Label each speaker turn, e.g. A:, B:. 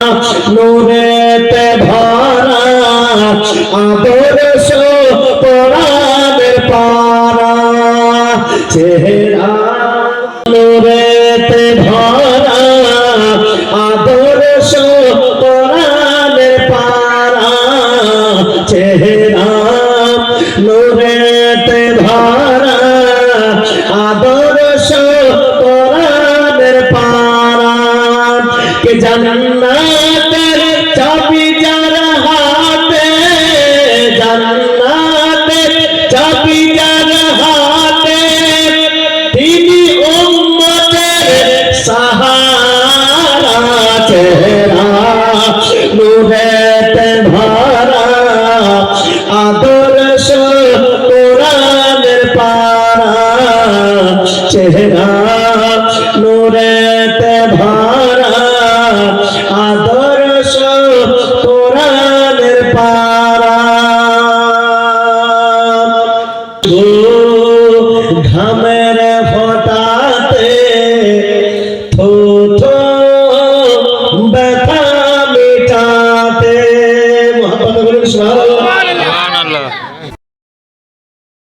A: নূরেতে ভরা আদর্শ পরাণের পারা। চেহারা নূরেতে ভরা আদর্শ কে জান্নাতের চাবি যার হাতে, জান্নাতের চাবি যার হাতে, তিনি উম্মতের সাহারা, চেহারা, নুরেতে ভরা, আদর্শ কোরআনের পারা, চেহারা গো ঘামের ফটাতে থোথো ব্যথা মেটাতে। মহাপাতা বলেন সুভাষ